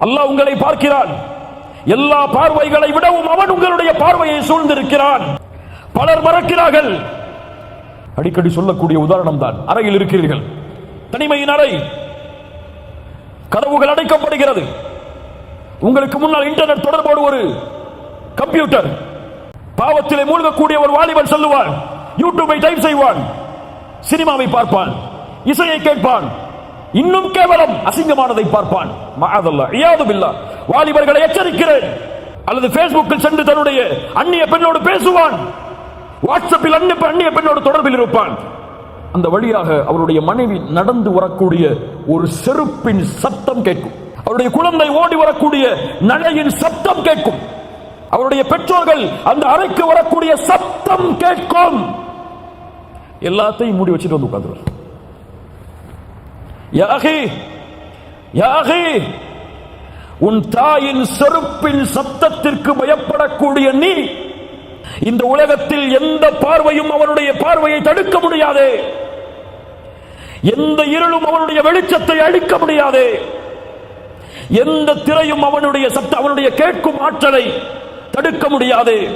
அல்லாஹ் உங்களை பார்க்கிறான். எல்லா பார்வைகளை விடவும் அவன் உங்களுடைய பார்வையை சூழ்ந்திருக்கிறான். பலர் மறக்கிறார்கள். அடிக்கடி சொல்லக்கூடிய உதாரணம் தான். அறையில் இருக்கிறீர்கள். தனிமையின் அறை கதவுகள் அடைக்கப்படுகிறது. உங்களுக்கு முன்னால் இன்டர்நெட் தொடர்போடு ஒரு கம்ப்யூட்டர். பாவத்திலே மூழ்கக்கூடிய ஒரு வாலிபன் சொல்லுவான். யூடியூபை டைப் செய்வான். சினிமாவை பார்ப்பான். இசையை கேட்பான். இன்னும் கேவலம் அசிங்கமானதை பார்ப்பான். மஅதல்லா இயாது பில்லா. வாலிபர்களை எச்சரிக்கிறேன். அல்லது பேஸ்புக்கில் சென்று தன்னுடைய அந்நிய பெண்ணோடு பேசுவான். வாட்ஸ்அப்பில் அந்நிய அந்நிய பெண்ணோடு தொடர்பில் இருப்பான். அந்த வழியாக அவருடைய மனைவி நடந்து வரக்கூடிய ஒரு செருப்பின் சத்தம் கேட்கும். அவருடைய குழந்தை ஓடி வரக்கூடிய நடையின் சத்தம் கேட்கும். அவருடைய பெற்றோர்கள் அந்த அறைக்கு வரக்கூடிய சத்தம் கேட்கும். எல்லாத்தையும் மூடி வச்சுட்டு வந்து உட்கார்ந்துருவார். யாகி யாகி உன் தாயின் செருப்பின் சத்தத்திற்கு பயப்படக்கூடிய நீ இந்த உலகத்தில் எந்த பார்வையும் அவனுடைய பார்வையை தடுக்க முடியாது. எந்த இருளும் அவனுடைய வெளிச்சத்தை அழிக்க முடியாது. எந்த திரையும் அவனுடைய சத்த அவனுடைய கேட்கும் ஆற்றலை தடுக்க முடியாது.